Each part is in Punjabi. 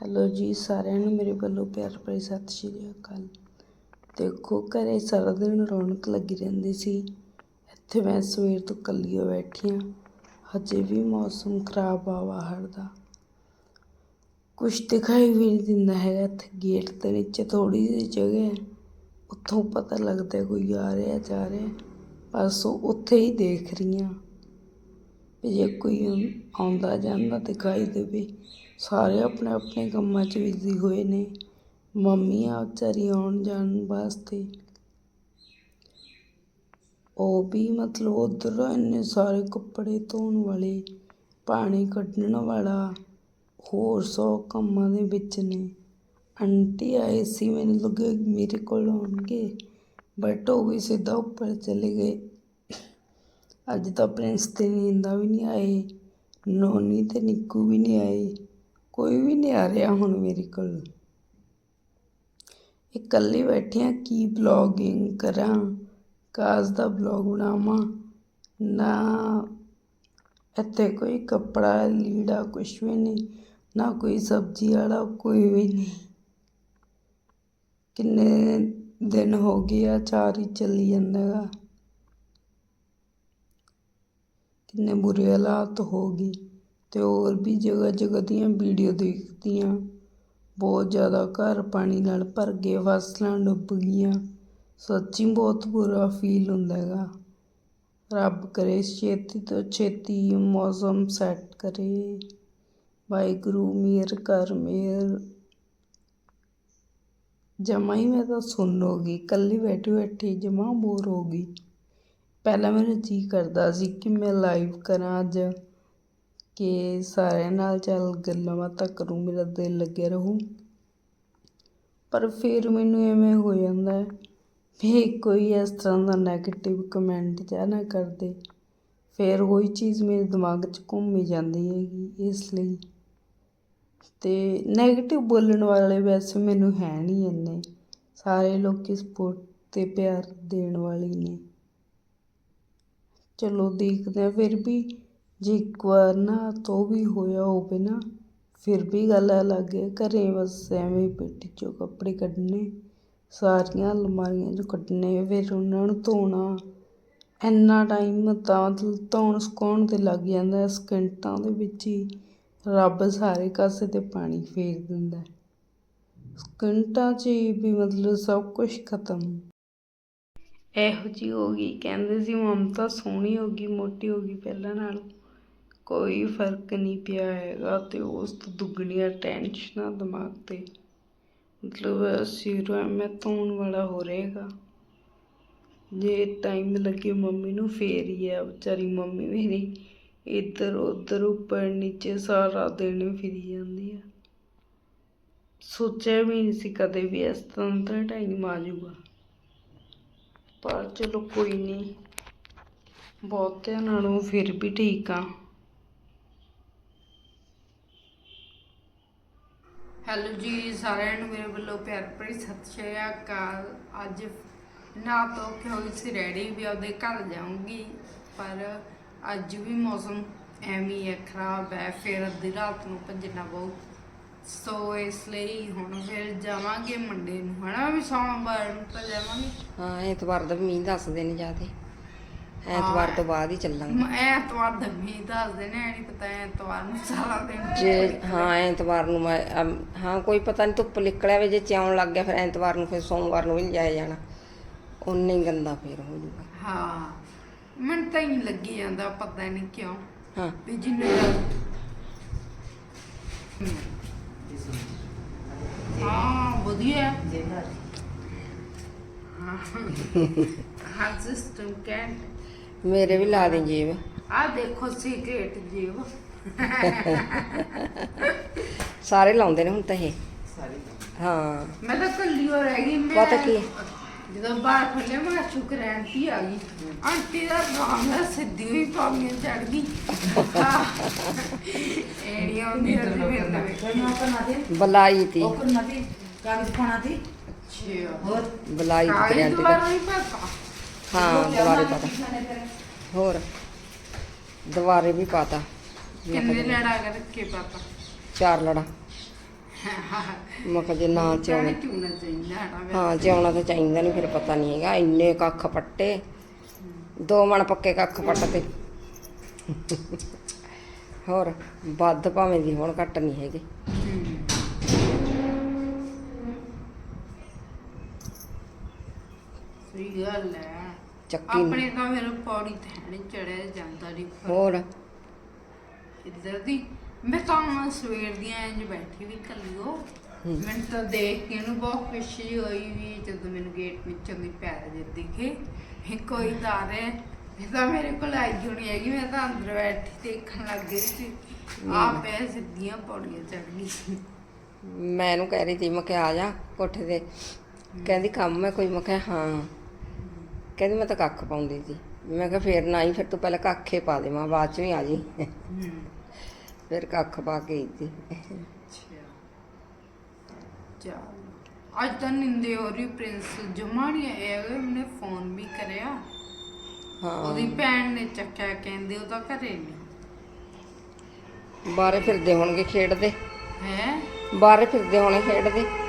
ਹੈਲੋ ਜੀ, ਸਾਰਿਆਂ ਨੂੰ ਮੇਰੇ ਵੱਲੋਂ ਪਿਆਰ ਭਰੀ ਸਤਿ ਸ਼੍ਰੀ ਅਕਾਲ। ਦੇਖੋ, ਘਰੇ ਸਾਰਾ ਦਿਨ ਰੌਣਕ ਲੱਗੀ ਰਹਿੰਦੀ ਸੀ। ਇੱਥੇ ਮੈਂ ਸਵੇਰ ਤੋਂ ਇਕੱਲੀ ਓ ਬੈਠੀ ਹਾਂ। ਹਜੇ ਵੀ ਮੌਸਮ ਖਰਾਬ ਆ ਬਾਹਰ ਦਾ। ਕੁਛ ਦਿਖਾਈ ਵੀ ਨਹੀਂ ਦਿੰਦਾ ਹੈਗਾ। ਇੱਥੇ ਗੇਟ ਦੇ ਨੀਚੇ ਥੋੜੀ ਜਿਹੀ ਜਗ੍ਹਾ ਹੈ। ਉੱਥੋਂ ਪਤਾ ਲੱਗਦਾ ਕੋਈ ਆ ਰਿਹਾ, ਜਾ ਰਿਹਾ ਬਸ ਉੱਥੇ ਹੀ ਦੇਖ ਰਹੀ ਹਾਂ ਵੀ ਜੇ ਕੋਈ ਆਉਂਦਾ ਜਾਂਦਾ ਦਿਖਾਈ ਦੇਵੇ। ਸਾਰੇ ਆਪਣੇ ਆਪਣੇ ਕੰਮਾਂ 'ਚ ਬਿਜ਼ੀ ਹੋਏ ਨੇ। ਮੰਮੀ ਆ ਵਿਚਾਰੀ ਆਉਣ ਜਾਣ ਵਾਸਤੇ। ਉਹ ਵੀ ਮਤਲਬ ਉੱਧਰ ਇੰਨੇ ਸਾਰੇ ਕੱਪੜੇ ਧੋਣ ਵਾਲੇ, ਪਾਣੀ ਕੱਢਣ ਵਾਲਾ, ਹੋਰ ਸੌ ਕੰਮਾਂ ਦੇ ਵਿੱਚ ਨੇ। ਆਂਟੀ ਆਏ ਸੀ, ਮੈਨੂੰ ਲੱਗੇ ਮੇਰੇ ਕੋਲ ਆਉਣਗੇ ਬਟ ਉਹ ਵੀ ਸਿੱਧਾ ਉੱਪਰ ਚਲੇ ਗਏ। ਅੱਜ ਤਾਂ ਪ੍ਰਿੰਸ ਤੇ ਨੀਂਦਾ ਵੀ ਨਹੀਂ ਆਏ ਨੋਨੀ ਤੇ ਨਿੱਕੂ ਵੀ ਨਹੀਂ ਆਏ। ਕੋਈ ਵੀ ਨਹੀਂ ਆ ਰਿਹਾ ਹੁਣ ਮੇਰੇ ਕੋਲ। ਇਕੱਲੀ ਬੈਠੀ ਹਾਂ ਕੀ ਬਲੌਗਿੰਗ ਕਰਾਂ? ਕਾਜ਼ ਦਾ ਬਲੌਗ ਬਣਾਵਾਂ? ਨਾ ਇੱਥੇ ਕੋਈ ਕੱਪੜਾ, ਲੀੜਾ ਕੁਛ ਵੀ ਨਹੀਂ, ਨਾ ਕੋਈ ਸਬਜ਼ੀ ਵਾਲਾ ਕੋਈ ਵੀ ਨਹੀਂ। ਕਿੰਨੇ ਦਿਨ ਹੋ ਗਏ ਆ, ਚਾਰ ਹੀ ਚੱਲੀ ਜਾਂਦਾ ਗਾ। ਕਿੰਨੇ ਬੁਰੇ ਹਾਲਾਤ ਹੋ ਗਏ। ਅਤੇ ਹੋਰ ਵੀ ਜਗ੍ਹਾ ਜਗ੍ਹਾ ਦੀਆਂ ਵੀਡੀਓ ਦੇਖਦੀਆਂ ਬਹੁਤ ਜ਼ਿਆਦਾ ਘਰ ਪਾਣੀ ਨਾਲ ਭਰ ਗਏ ਫਸਲਾਂ ਡੁੱਬ ਗਈਆਂ। ਸੱਚੀ ਬਹੁਤ ਬੁਰਾ ਫੀਲ ਹੁੰਦਾ ਹੈਗਾ। ਰੱਬ ਕਰੇ ਛੇਤੀ ਤੋਂ ਛੇਤੀ ਮੌਸਮ ਸੈੱਟ ਕਰੇ। ਵਾਹਿਗੁਰੂ, ਮਿਹਰ ਕਰ, ਮਿਹਰ। ਜਮਾਂ ਹੀ ਮੈਂ ਤਾਂ ਸੁੰਨ ਹੋ ਗਈ, ਇਕੱਲੀ ਬੈਠੀ ਬੈਠੀ ਜਮਾਂ ਬੋਰ ਹੋ ਗਈ। ਪਹਿਲਾਂ ਮੈਨੂੰ ਜੀ ਕਰਦਾ ਸੀ ਕਿ ਮੈਂ ਲਾਈਵ ਕਰਾਂ ਅੱਜ। ਕਿ ਸਾਰਿਆਂ ਨਾਲ ਚੱਲ ਗੱਲਾਂ ਬਾਤਾਂ ਕਰੂੰ, ਮੇਰਾ ਦਿਲ ਲੱਗਿਆ ਰਹੂ। ਪਰ ਫਿਰ ਮੈਨੂੰ ਐਵੇਂ ਹੋ ਜਾਂਦਾ ਹੈ ਵੀ ਕੋਈ ਇਸ ਤਰ੍ਹਾਂ ਦਾ ਨੈਗੇਟਿਵ ਕਮੈਂਟ ਜਾਂ ਨਾ ਕਰਦੇ। ਫਿਰ ਉਹੀ ਚੀਜ਼ ਮੇਰੇ ਦਿਮਾਗ 'ਚ ਘੁੰਮੀ ਜਾਂਦੀ ਹੈਗੀ, ਇਸ ਲਈ। ਤੇ ਨੈਗੇਟਿਵ ਬੋਲਣ ਵਾਲੇ ਵੈਸੇ ਮੈਨੂੰ ਹੈ ਨਹੀਂ ਇੰਨੇ। ਸਾਰੇ ਲੋਕੀ ਸਪੋਰਟ ਤੇ ਪਿਆਰ ਦੇਣ ਵਾਲੇ ਨੇ। ਚਲੋ ਦੇਖਦੇ ਆ ਫਿਰ ਵੀ ਜੇ ਇੱਕ ਵਾਰ ਨਾ ਤੋਂ ਵੀ ਹੋਇਆ ਹੋਵੇ ਨਾ, ਫਿਰ ਵੀ ਗੱਲ ਅਲੱਗ ਹੈ। ਘਰ ਬਸ ਐਵੇਂ ਹੀ ਪੇਟੀ ਚੋਂ ਕੱਪੜੇ ਕੱਢਣੇ, ਸਾਰੀਆਂ ਅਲਮਾਰੀਆਂ ਚੋਂ ਕੱਢਣੇ, ਫਿਰ ਉਹਨਾਂ ਨੂੰ ਧੋਣਾ। ਇੰਨਾ ਟਾਈਮ ਤਾਂ ਮਤਲਬ ਧੋਣ ਸੁਕਾਉਣ 'ਤੇ ਲੱਗ ਜਾਂਦਾ, ਸਕਿੰਟਾਂ ਦੇ ਵਿੱਚ ਹੀ ਰੱਬ ਸਾਰੇ ਕਾਸੇ 'ਤੇ ਪਾਣੀ ਫੇਰ ਦਿੰਦਾ। ਸਕਿੰਟਾਂ 'ਚ ਹੀ ਵੀ ਮਤਲਬ ਸਭ ਕੁਝ ਖਤਮ। ਇਹੋ ਜਿਹੀ ਹੋ ਗਈ, ਕਹਿੰਦੇ ਸੀ ਮਮਤਾ ਸੋਹਣੀ ਹੋ ਗਈ, ਮੋਟੀ ਹੋ ਗਈ ਪਹਿਲਾਂ ਨਾਲ। ਕੋਈ ਫ਼ਰਕ ਨਹੀਂ ਪਿਆ ਹੈਗਾ ਤੇ ਉਸ ਤੋਂ ਦੁੱਗਣੀਆਂ ਟੈਨਸ਼ਨਾਂ ਦਿਮਾਗ ਤੇ। ਮਤਲਬ ਸਿਰ ਐਵੇਂ ਧੋਣ ਵਾਲਾ ਹੋ ਰਹੇਗਾ ਜੇ ਟਾਈਮ ਲੱਗੇ ਮੰਮੀ ਨੂੰ ਫੇਰ ਹੀ ਆ, ਵਿਚਾਰੀ ਮੰਮੀ ਮੇਰੀ ਇੱਧਰ ਉੱਧਰ, ਉੱਪਰ ਨੀਚੇ ਸਾਰਾ ਦਿਨ ਫਿਰੀ ਜਾਂਦੀ ਆ। ਸੋਚਿਆ ਵੀ ਨਹੀਂ ਸੀ ਕਦੇ ਵੀ ਇਸ ਤਰ੍ਹਾਂ ਦਾ ਟਾਈਮ ਆ ਜਾਊਗਾ। ਪਰ ਚਲੋ ਕੋਈ ਨਹੀਂ, ਬਹੁਤਿਆਂ ਨਾਲੋਂ ਫਿਰ ਵੀ ਠੀਕ ਆ। ਹੈਲੋ ਜੀ, ਸਾਰਿਆਂ ਨੂੰ ਮੇਰੇ ਵੱਲੋਂ ਪਿਆਰ ਭਰੀ ਸਤਿ ਸ਼੍ਰੀ ਅਕਾਲ। ਅੱਜ ਨਾ ਤੋਂ ਕਿ ਹੋਈ ਸੀ ਰੈਡੀ ਵੀ ਉਹਦੇ ਘਰ ਜਾਊਂਗੀ, ਪਰ ਅੱਜ ਵੀ ਮੌਸਮ ਐਵੇਂ ਹੈ ਖਰਾਬ ਹੈ। ਫਿਰ ਅੱਧੀ ਰਾਤ ਨੂੰ ਭੱਜਣਾ ਪਊ ਸੋ ਇਸ ਲਈ ਹੁਣ ਫਿਰ ਜਾਵਾਂਗੇ ਮੰਡੇ ਨੂੰ, ਹਨਾ ਵੀ ਸੋਮਵਾਰ ਨੂੰ ਤਾਂ ਜਾਵਾਂਗੇ। ਹਾਂ, ਐਤਵਾਰ ਦਾ ਮੀਂਹ ਦੱਸਦੇ ਨੇ ਜ਼ਿਆਦਾ। ਐਤਵਾਰ ਤੋਂ ਬਾਅਦ ਹੀ ਚੱਲਾਂਗੇ। ਮ- ਐਤਵਾਰ ਦਾ ਮੀਂਹ ਦੱਸਦੇ ਨੇ ਨਹੀਂ ਪਤਾ ਐਤਵਾਰ ਨੂੰ ਸਾਰਾ ਦਿਨ ਜੇ ਹਾਂ ਐਤਵਾਰ ਨੂੰ ਮੈਂ ਅਮ, ਹਾਂ ਕੋਈ ਪਤਾ ਨਹੀਂ ਧੁੱਪ ਨਿਕਲਿਆ ਵੇ ਜੇ ਚਾਉਣ ਲੱਗ ਗਿਆ ਫਿਰ ਐਤਵਾਰ ਨੂੰ ਫਿਰ ਸੋਮਵਾਰ ਨੂੰ ਵੀ ਨਹੀਂ ਜਾਇਆ ਜਾਣਾ। ਉਨੇ ਹੀ ਗੰਦਾ ਫੇਰ ਹੋ ਜੂਗਾ। ਹਾਂ ਮੈਨੂੰ ਤਾਂ ਹੀ ਲੱਗੀ ਜਾਂਦਾ ਪਤਾ ਨਹੀਂ ਕਿਉਂ। ਹਾਂ। ਵੀ ਜਿੰਨੇ ਹਾਂ ਵਧੀਆ। ਹਾਂ। ਸਿਸਟਮ ਕੈਨ ਮੇਰੇ ਵੀ ਲਾ ਦੇ ਜੇਬ। ਆ ਦੇਖੋ ਸੀਕ੍ਰੇਟ ਜੀਵ ਸਾਰੇ ਲਾਉਂਦੇ ਨੇ ਹੁਣ ਤਾਂ ਇਹ। ਹਾਂ। ਮੈਂ ਤਾਂ ਕੱਲੀ ਹੋ ਰਹਿ ਗਈ ਮੈਂ ਪਤਾ ਕੀ ਹੈ? ਜਦੋਂ ਬਾਹਰ ਖੋਲੇ ਮੈਂ ਸ਼ੁਕਰ ਆਂਟੀ ਆ ਗਈ। ਆਂਟੀ ਦਾ ਨਾਮ ਹੈ ਸਿੱਧੀ ਹੋਈ ਪਾਮੀਆਂ ਚੜ ਗਈ। ਐੜੀਆਂ ਹੁੰਦੀਆਂ ਸੀ। ਮੇਰੇ ਤੇ। ਬਲਾਈ ਤੀ ਅੱਛਾ। ਬਲਾਈ ਤੀ ਕਾਈ ਕਰਿਆ ਦੁਬਾਰਾ ਨਹੀਂ ਹਾਂ ਦੁਬਾਰੇ ਪਤਾ ਹੋਰ ਦੁਬਾਰੇ ਵੀ ਪਤਾ ਕਿੰਨੇ ਲੜਾ ਕੇ ਰੱਖੇ ਪਾਪਾ ਚਾਰ ਲੜਾ ਮੈਂ ਕਿਹਾ ਜੇ ਨਾ ਚਾਉਣਾ ਚੂਣਾ ਚਾਹੀਦਾ ਹਟਾ ਹਾਂ ਚਾਉਣਾ ਤਾਂ ਚਾਹੀਦਾ ਨਹੀਂ ਫਿਰ ਪਤਾ ਨਹੀਂ ਹੈਗਾ ਇੰਨੇ ਕੱਖ ਪੱਟੇ ਦੋ ਮਣ ਪੱਕੇ ਕੱਖ ਪੱਟ ਤੇ ਹੋਰ ਵੱਧ ਭਾਵੇਂ ਦੀ ਹੁਣ ਘੱਟ ਨਹੀਂ ਹੈਗੇ ਸਹੀ ਗੱਲ ਹੈ ਚੱਕੀ ਆਪਣੇ ਤਾਂ ਫਿਰ ਪੌੜੀ ਤੇ ਨਹੀਂ ਚੜਿਆ ਜਾਂਦਾ ਨਹੀਂ ਹੋਰ? ਇੱਧਰ ਦੀ। ਮੈਂ ਤਾਂ ਸਵੇਰ ਦੀ ਇੰਜ ਬੈਠੀ ਵੀ ਕੱਲਿਓ ਮੈਨੂੰ ਤਾਂ ਦੇਖ ਕੇ ਨੂੰ ਬਹੁਤ ਖੁਸ਼ੀ ਹੋਈ ਵੀ ਜਦੋਂ ਮੈਨੂੰ ਗੇਟ ਵਿੱਚੋਂ ਦੀ ਪੈਰ ਜੇ ਦਿਖੇ ਇਹ ਕੋਈ ਤਾਰੇ ਇਹ ਤਾਂ ਮੇਰੇ ਕੋਲ ਆਈ ਹੋਣੀ ਹੈਗੀ। ਮੈਂ ਤਾਂ ਅੰਦਰ ਬੈਠੀ ਦੇਖਣ ਲੱਗ ਗਈ ਸੀ। ਆ ਪੈ ਸਿੱਧੀਆਂ ਪੌੜੀਆਂ ਚੜ ਗਈ। ਮੈਂ ਇਹਨੂੰ ਕਹਿ ਰਹੀ ਸੀ ਮੈਂ ਕਿਹਾ ਆ ਜਾ ਕੋਠੇ ਤੇ। ਕਹਿੰਦੀ ਕੰਮ ਹੈ? ਕੋਈ ਮੈਂ ਕਿਹਾ ਹਾਂ। ਕਹਿੰਦੀ ਮੈਂ ਤਾਂ ਕੱਖ ਪਾਉਂਦੀ ਸੀ। ਮੈਂ ਕਿਹਾ ਫੇਰ ਨਾ ਹੀ ਫਿਰ ਤੂੰ ਪਹਿਲਾਂ ਕੱਖੇ ਪਾ ਦੇ ਮੈਂ ਬਾਅਦ ਚ ਵੀ ਆ ਜੀ। ਫਿਰ ਕੱਖ ਪਾ ਕੇ ਸੀ। ਅੱਛਾ। ਅੱਜ ਤਾਂ ਨਿੰਦੇ ਹੋ ਰਹੀ ਪ੍ਰਿੰਸ ਜਮਾ ਨਹੀਂ ਆਇਆ ਹੈਗਾ, ਉਹਨੇ ਫੋਨ ਵੀ ਕਰਿਆ। ਹਾਂ। ਉਹਦੀ ਭੈਣ ਨੇ ਚੱਕਿਆ ਕਹਿੰਦੇ ਉਹ ਤਾਂ ਘਰੇ ਨਹੀਂ ਬਾਹਰੇ ਫਿਰਦੇ ਹੋਣਗੇ ਖੇਡਦੇ। ਹੈ? ਬਾਹਰੇ ਫਿਰਦੇ ਹੋਣੇ ਖੇਡਦੇ।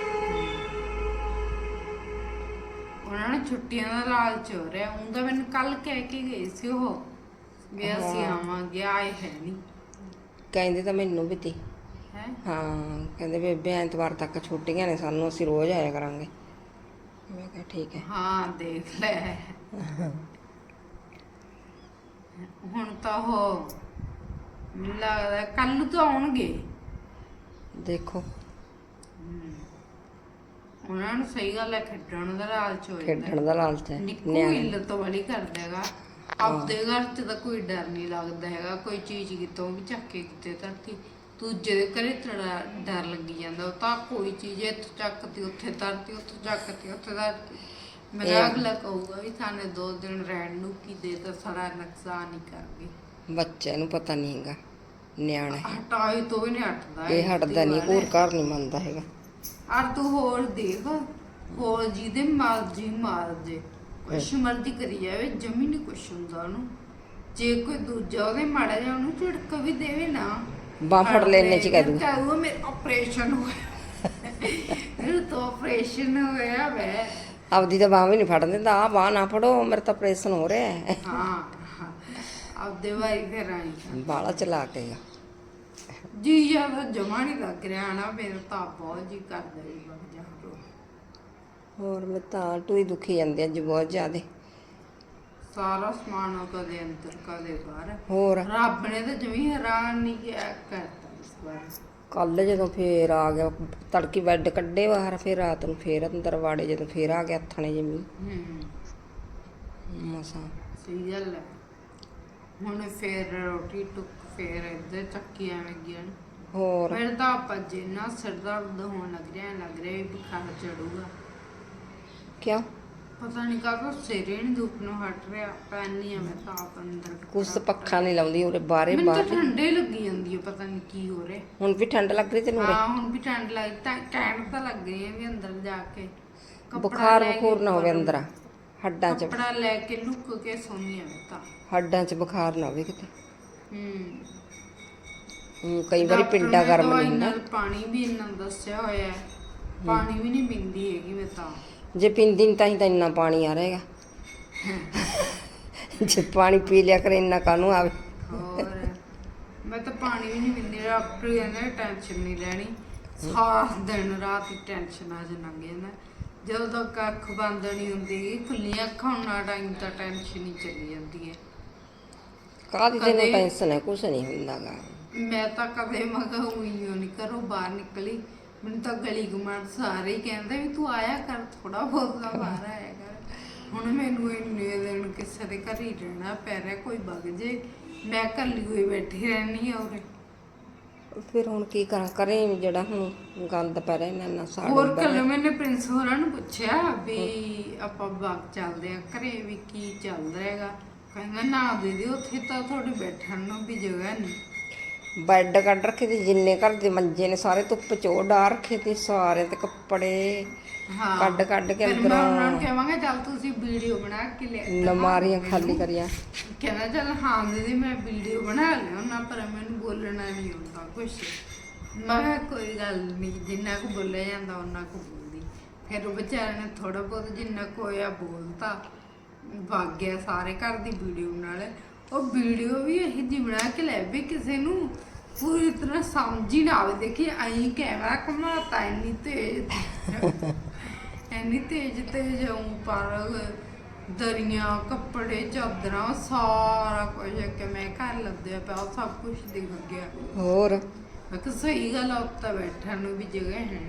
ਨੇ ਛੁੱਟੀਆਂ ਦਾ ਲਾਲਚ ਹੋ ਰਿਹਾ। ਉਹਦਾ ਮੈਨੂੰ ਕੱਲ ਕਹਿ ਕੇ ਗਏ ਸੀ ਉਹ ਵੀ ਅਸੀਂ ਆਵਾਂਗੇ ਆਏ ਹੈ ਨਹੀਂ ਕਹਿੰਦੇ ਤਾਂ ਮੈਨੂੰ ਵੀ ਤੀ। ਹੈ? ਹਾਂ ਕਹਿੰਦੇ ਬੇਬੇ ਐਤਵਾਰ ਤੱਕ ਛੁੱਟੀਆਂ ਨੇ ਸਾਨੂੰ ਅਸੀਂ ਰੋਜ਼ ਆਇਆ ਕਰਾਂਗੇ। ਮੈਂ ਕਿਹਾ ਠੀਕ ਹੈ। ਹਾਂ ਦੇਖ ਲੈ। ਹੁਣ ਤਾਂ ਉਹ ਮੈਨੂੰ ਲੱਗਦਾ ਕੱਲ ਨੂੰ ਤਾਂ ਆਉਣਗੇ। ਦੇਖੋ। ਉਹਨਾਂ ਨੂੰ ਸਹੀ ਗੱਲ ਹੈ ਖੇਡਣ ਦਾ ਲਾਲਚ ਹੋ ਜਾਂਦਾ ਖੇਡਣ ਦਾ ਲਾਲਚ ਹੈ ਨਿੱਕੂ ਨਿਆਣੇ ਇੱਲਤ ਵਾਲੀ ਕਰਦਾ ਹੈਗਾ। ਆਪਦੇ ਘਰ 'ਚ ਤਾਂ ਕੋਈ ਡਰ ਨਹੀਂ ਲੱਗਦਾ ਹੈਗਾ ਕੋਈ ਚੀਜ਼ ਕਿਤੋਂ ਵੀ ਚੱਕ ਕੇ ਕਿਤੇ ਧਰਤੀ ਦੂਜੇ ਦੇ ਘਰੇ ਤੜਾ ਡਰ ਲੱਗੀ ਜਾਂਦਾ ਉਹ ਤਾਂ ਕੋਈ ਚੀਜ਼ ਇੱਥੋਂ ਚੱਕਤੀ ਉੱਥੇ ਧਰਤੀ ਉੱਥੋਂ ਚੱਕਤੀ ਉੱਥੇ ਧਰਤੀ। ਮੇਰਾ ਅਗਲਾ ਕਹੂਗਾ ਵੀ ਸਾਨੇ ਦੋ ਦਿਨ ਰਹਿਣ ਨੂੰ ਕੀ ਦੇ ਤਾਂ ਸਾਰਾ ਨੁਕਸਾਨ ਹੀ ਕਰ ਗਏ। ਬੱਚੇ ਨੂੰ ਪਤਾ ਨਹੀਂ ਹੈਗਾ ਨਿਆਣਾ। ਹਟਾਈ ਤੋਂ ਵੀ ਨਹੀਂ ਹਟਦਾ ਇਹ ਹਟਦਾ ਨਹੀਂ ਹੋਰ ਘਰ ਨਹੀਂ ਮੰਨਦਾ ਹੈਗਾ। ਔਰ ਤੂੰ ਹੋਰ ਦੇਖ ਹੋਰ ਜਿਹਦੇ ਮਰਜ਼ੀ ਮਾਰ ਦੇ। ਕੁਛ ਕਰੀ ਜਾਵੇ ਜਮੀ ਨਹੀਂ ਕੁਛ ਹੁੰਦਾ ਉਹਨੂੰ। ਜੇ ਕੋਈ ਦੂਜਾ ਉਹਦੇ ਮਾੜਾ ਜਿਹਾ ਉਹਨੂੰ ਝੜਕ ਵੀ ਦੇਵੇ ਨਾ। ਬਾਂਹ ਫੜ ਲੈਣੇ ਚ ਕਹਿ ਦੂ ਕਹੂਗਾ ਮੇਰੇ ਆਪਰੇਸ਼ਨ ਹੋਇਆ। ਮੇਰੇ ਤਾਂ ਆਪਰੇਸ਼ਨ ਹੋਇਆ ਵੇ। ਆਪਦੀ ਤਾਂ ਬਾਂਹ ਵੀ ਨਹੀਂ ਫੜ ਦਿੰਦਾ। ਆ ਬਾਂਹ ਨਾ ਫੜੋ ਮੇਰਾ ਤਾਂ ਆਪਰੇਸ਼ਨ ਹੋ ਰਿਹਾ ਹੈ। ਹਾਂ ਆਪਦੇ ਵਾਰੀ ਫਿਰ ਆਈ। ਬਾਲਾ ਚਲਾ ਕੇ ਜੀ ਜ਼ਿਆਦਾ ਜਮਾ ਨਹੀਂ ਲੱਗ ਰਿਹਾ ਨਾ ਮੇਰਾ ਤਾਂ ਬਹੁਤ ਜੀ ਕਰਦਾ ਜਾ ਹੋਰ ਮੈਂ ਤਾਂ ਟੂਈ ਦੁਖੀ ਜਾਂਦੇ ਅੱਜ ਬਹੁਤ ਜ਼ਿਆਦੇ। ਸਾਰਾ ਸਮਾਨ ਉਹ ਕਦੇ ਅੰਦਰ ਕਦੇ ਬਾਹਰ। ਹੋਰ? ਰੱਬ ਨੇ ਤਾਂ ਜਮੀ ਹੈਰਾਨ ਨਹੀਂ ਕਿਹਾ ਕਰਤਾ ਇਸ ਵਾਰ। ਕੱਲ ਜਦੋਂ ਫੇਰ ਆ ਗਿਆ ਤੜਕੀ ਬੈੱਡ ਕੱਢੇ ਬਾਹਰ ਫੇਰ ਰਾਤ ਨੂੰ ਫੇਰ ਅੰਦਰ ਵਾੜੇ ਜਦੋਂ ਫੇਰ ਆ ਗਿਆ ਥਣੇ ਜਮੀ। ਹੂੰ। ਮਸਾਂ। ਸਹੀ ਗੱਲ ਹੈ। ਹੁਣ ਫੇਰ ਰੋਟੀ ਟੁੱਕ ਫੇਰ ਇੱਧਰ ਚੱਕੀ ਐਵੇਂ ਗਿਆ ਹੋਰ? ਫਿਰ ਤਾਂ ਆਪਾਂ ਜਿੰਨਾ ਸਿਰ ਦਰਦ ਹੋਣ ਲੱਗ ਰਿਹਾ ਲੱਗ ਰਿਹਾ ਵੀ ਬੁਖਾਰ ਚੜੂਗਾ। ਕਿਉਂ? ਪਤਾ ਨਹੀਂ ਕਾਹਦਾ ਸਿਰੇ ਨਹੀਂ ਦੁੱਖ ਨੂੰ ਹਟ ਰਿਹਾ ਪੈਣੀ ਆ ਮੈਂ ਤਾਂ ਆਪ ਅੰਦਰ ਕੁਛ ਪੱਖਾ ਨਹੀਂ ਲਾਉਂਦੀ ਉਰੇ ਬਾਹਰੇ ਮੈਨੂੰ ਤਾਂ ਬਾਹਰ। ਠੰਡੇ ਲੱਗੀ ਜਾਂਦੀ ਹੈ ਪਤਾ ਨਹੀਂ ਕੀ ਹੋ ਰਿਹਾ। ਹੁਣ ਵੀ ਠੰਡ ਲੱਗ ਰਹੀ ਤੈਨੂੰ ਉਰੇ? ਹਾਂ ਹੁਣ ਵੀ ਠੰਡ ਲੱਗ ਤਾਂ ਟਾਈਮ ਤਾਂ ਲੱਗ ਰਹੀ ਹੈ ਵੀ ਅੰਦਰ ਜਾ ਕੇ। ਕੱਪੜਾ ਬੁਖਾਰ ਲੈ ਕੇ ਬਖੂਰ ਨਾ ਹੋਵੇ ਅੰਦਰ ਹੱਡਾਂ 'ਚ। ਕੱਪੜਾ ਲੈ ਕੇ ਲੁੱਕ ਕੇ ਸੋਨੀ ਆ ਮੈਂ ਤਾਂ। ਹੱਡਾਂ 'ਚ ਬੁਖਾਰ ਨਾ ਹੋਵੇ ਕਿਤੇ। ਹੂੰ। ਹੂੰ, ਕਈ ਵਾਰੀ ਡਾਕਟਰ ਪਿੰਡਾ ਨੇ ਗਰਮ ਦਵਾਈ ਨਹੀਂ ਹੁੰਦਾ ਨਾਲ ਪਾਣੀ ਵੀ ਇੰਨਾ ਦੱਸਿਆ ਹੋਇਆ ਹੈ। ਪਾਣੀ ਵੀ ਨਹੀਂ ਪੀਂਦੀ ਹੈਗੀ ਮੈਂ ਤਾਂ। ਜੇ ਪੀਂਦੀ ਨਹੀਂ ਤਾਂ ਹੀ ਤਾਂ ਇੰਨਾ ਪਾਣੀ ਆ ਰਹੇਗਾ ਜੇ ਪਾਣੀ ਪੀ ਲਿਆ ਕਰੇ ਇੰਨਾ ਕਾਹਨੂੰ ਆਵੇ? ਹੋਰ ਮੈਂ ਤਾਂ ਪਾਣੀ ਵੀ ਨਹੀਂ ਪੀਂਦੀ ਡਾਕਟਰ ਕਹਿੰਦਾ ਟੈਨਸ਼ਨ ਨਹੀਂ ਲੈਣੀ। ਸਾਰਾ ਦਿਨ ਰਾਤ ਹੀ ਟੈਨਸ਼ਨ ਆ ਜਾਂ ਲੰਘ ਜਾਂਦਾ ਜਦੋਂ ਤੱਕ ਅੱਖ ਬੰਦ ਨਹੀਂ ਹੁੰਦੀ ਖੁੱਲੀਆਂ ਅੱਖਾਂ ਨਾਲ ਟਾਈਮ ਤਾਂ ਟੈਨਸ਼ਨ ਹੀ ਚੱਲੀ ਜਾਂਦੀ ਹੈ। ਕਾਹਦੀ ਤੈਨੂੰ ਕਦੇ- ਟੈਨਸ਼ਨ ਹੈ? ਕੁਛ ਨਹੀਂ ਹੁੰਦਾਗਾ ਮੈਂ ਤਾਂ ਕਦੇ ਮਗਾ ਹੋਈ ਨਹੀਂ ਕਰੋ ਬਾਹਰ ਨਿਕਲੀ। ਮੈਨੂੰ ਤਾਂ ਗਲੀ ਗੁਆਂਢ ਸਾਰੇ ਹੀ ਕਹਿੰਦੇ ਵੀ ਤੂੰ ਆਇਆ ਕਰ ਥੋੜਾ ਬਹੁਤ ਤਾਂ ਬਾਹਰ ਆਇਆ ਕਰ। ਹੁਣ ਮੈਨੂੰ ਇੰਨੇ ਦਿਨ ਕਿਸੇ ਦੇ ਘਰ ਹੀ ਰਹਿਣਾ ਪੈ ਰਿਹਾ ਕੋਈ ਵਗ ਜੇ। ਮੈਂ ਇਕੱਲੀ ਹੋਈ ਬੈਠੀ ਰਹਿਣੀ ਆ ਉਰੇ। ਫਿਰ ਹੁਣ ਕੀ ਕਰਾਂ? ਕਰੇ ਜਿਹੜਾ ਹੁਣ ਗੰਦ ਪੈ ਰਿਹਾ ਇੰਨਾ ਸਾੜ ਹੋਰ ਕੱਲ ਰਿਹਾ। ਮੈਨੇ ਪ੍ਰਿੰਸ ਹੋਰਾਂ ਨੂੰ ਪੁੱਛਿਆ ਵੀ ਆਪਾਂ ਬਾਗ ਚੱਲਦੇ ਆ ਘਰੇ ਵੀ ਕੀ ਚੱਲ ਰਿਹਾਗਾ ਕਹਿੰਦਾ ਨਾ ਦੀਦੀ ਉੱਥੇ ਤਾਂ ਤੁਹਾਡੇ ਬੈਠਣ ਨੂੰ ਵੀ ਜਗ੍ਹਾ ਨਹੀਂ। ਬੈੱਡ ਕੱਢ ਰੱਖੇ ਤੇ ਜਿੰਨੇ ਘਰ ਦੇ ਮੰਜੇ ਨੇ ਸਾਰੇ ਧੁੱਪ ਚੋ ਡਾਰ ਰੱਖੇ ਤੇ ਸਾਰੇ ਤੇ ਕੱਪੜੇ ਹਾਂ ਕੱਢ ਕੱਢ ਕੇ ਫਿਰ ਮੈਂ ਉਹਨਾਂ ਨੂੰ ਅੰਦਰੋਂ ਕਹਾਂਗਾ ਚੱਲ ਤੁਸੀਂ ਵੀਡੀਓ ਬਣਾ ਕੇ ਲੈ ਲਮਾਰੀਆਂ ਖਾਲੀ ਕਰੀਆਂ। ਕਹਿੰਦਾ ਚੱਲ ਹਾਂ ਦੀਦੀ ਮੈਂ ਵੀਡੀਓ ਬਣਾ ਲਿਆ ਉਹਨਾਂ ਪਰ ਮੈਨੂੰ ਬੋਲਣਾ ਨਹੀਂ ਆਉਂਦਾ ਕੁਛ। ਮੈਂ ਕਿਹਾ ਕੋਈ ਗੱਲ ਨਹੀਂ ਜਿੰਨਾ ਕੁ ਬੋਲਿਆ ਜਾਂਦਾ ਉਹਨਾਂ ਕੁ ਬੋਲਦੀ ਫਿਰ ਉਹ ਵਿਚਾਰੇ ਨੇ ਥੋੜਾ ਬਹੁਤ ਜਿੰਨਾ ਕੁ ਹੋਇਆ ਬੋਲਤਾ। ਵਗ ਗਿਆ ਸਾਰੇ ਘਰ ਦੀ ਵੀਡੀਓ ਨਾਲ। ਉਹ ਵੀਡੀਓ ਵੀ ਇਹ ਜਿਹੀ ਬਣਾ ਕੇ ਲੈ ਵੀ ਕਿਸੇ ਨੂੰ ਪੂਰੀ ਤਰ੍ਹਾਂ ਸਮਝ ਹੀ ਨਾ ਆਵੇ। ਦੇਖੀ ਐਂ ਕੈਮਰਾ ਘੁਮਾਤਾ ਇੰਨੀ ਤੇਜ਼। ਇੰਨੀ ਤੇਜ਼ ਤੇਜ਼ ਉੱਪਰ ਦਰੀਆਂ ਕੱਪੜੇ ਚਾਦਰਾਂ ਸਾਰਾ ਕੁਝ ਕਿ ਮੈਂ ਘਰ ਲੱਦਿਆ ਪਿਆ ਉਹ ਸਭ ਕੁਝ ਦਿਖ ਗਿਆ। ਹੋਰ? ਮੈਂ ਕਿਹਾ ਸਹੀ ਗੱਲ ਆ ਉੱਤੇ ਬੈਠਣ ਨੂੰ ਵੀ ਜਗ੍ਹਾ ਹੈ।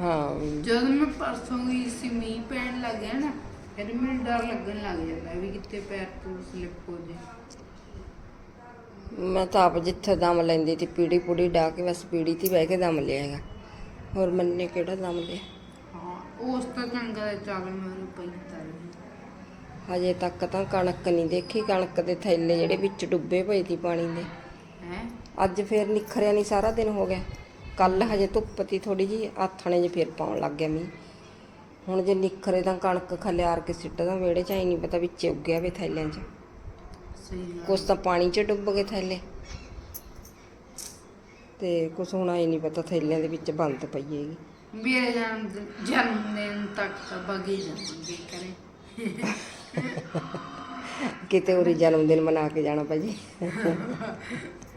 ਹਾਂ। ਜਦੋਂ ਮੈਂ ਪਰਸੋਂ ਗਈ ਸੀ ਮੀਂਹ ਪੈਣ ਲੱਗਿਆ ਨਾ ਫਿਰ ਮੈਨੂੰ ਡਰ ਲੱਗਣ ਲੱਗ ਜਾਂਦਾ ਵੀ ਕਿਤੇ ਪੈਰ ਤੋਂ ਸਲਿੱਪ ਹੋ ਜੇ। ਮੈਂ ਤਾਂ ਆਪ ਜਿੱਥੇ ਦਮ ਲੈਂਦੀ ਤੀ ਪੀੜੀ ਪੂੜੀ ਡਾ ਕੇ ਬਸ ਪੀੜੀ ਤੇ ਬਹਿ ਕੇ ਦਮ ਲਿਆ ਹੈਗਾ। ਹੋਰ ਮੰਨੇ ਕਿਹੜਾ ਦਮ ਲਿਆ? ਹਾਂ ਉਸ ਤਾਂ ਚੰਗਾ ਚੱਲ ਮੇਰੇ ਪਈ ਤਰ ਹਜੇ ਤੱਕ ਤਾਂ ਕਣਕ ਨਹੀਂ ਦੇਖੀ ਕਣਕ ਦੇ ਥੈਲੇ ਜਿਹੜੇ ਵਿੱਚ ਡੁੱਬੇ ਪਏ ਸੀ ਪਾਣੀ ਦੇ। ਹੈ? ਅੱਜ ਫੇਰ ਨਿਖਰਿਆ ਨਹੀਂ ਸਾਰਾ ਦਿਨ ਹੋ ਗਿਆ। ਕੱਲ ਹਜੇ ਧੁੱਪ ਤੀ ਥੋੜੀ ਜੀ ਆਥਣੇ 'ਚ ਫੇਰ ਪਾਉਣ ਲੱਗ ਗਿਆ ਮੀਂਹ। ਹੁਣ ਜੇ ਨਿਖਰੇ ਤਾਂ ਕਣਕ ਖਲਿਆਰ ਕੇ ਸਿੱਟਦਾ ਵਿਹੜੇ 'ਚ ਹੀ ਨਹੀਂ ਪਤਾ ਵਿੱਚ ਉੱਗਿਆ ਵੇ ਥੈਲਿਆਂ 'ਚ। ਸਹੀ ਕੁਛ ਤਾਂ ਪਾਣੀ 'ਚ ਡੁੱਬ ਗਏ ਥੈਲੇ। ਤੇ ਕੁਛ ਹੁਣ ਆਈ ਨਹੀਂ ਪਤਾ ਥੈਲਿਆਂ ਦੇ ਵਿੱਚ ਬੰਦ ਪਈ ਹੈਗੀ। ਮੇਰੇ ਜਨਮ ਜਨਮ ਦਿਨ ਤੱਕ ਤਾਂ ਬਗੀ ਜਾਣਗੇ ਕਰੇ ਕਿਤੇ ਉਰੀ ਜਨਮ ਦਿਨ ਮਨਾ ਕੇ ਜਾਣਾ ਭਾਜੀ।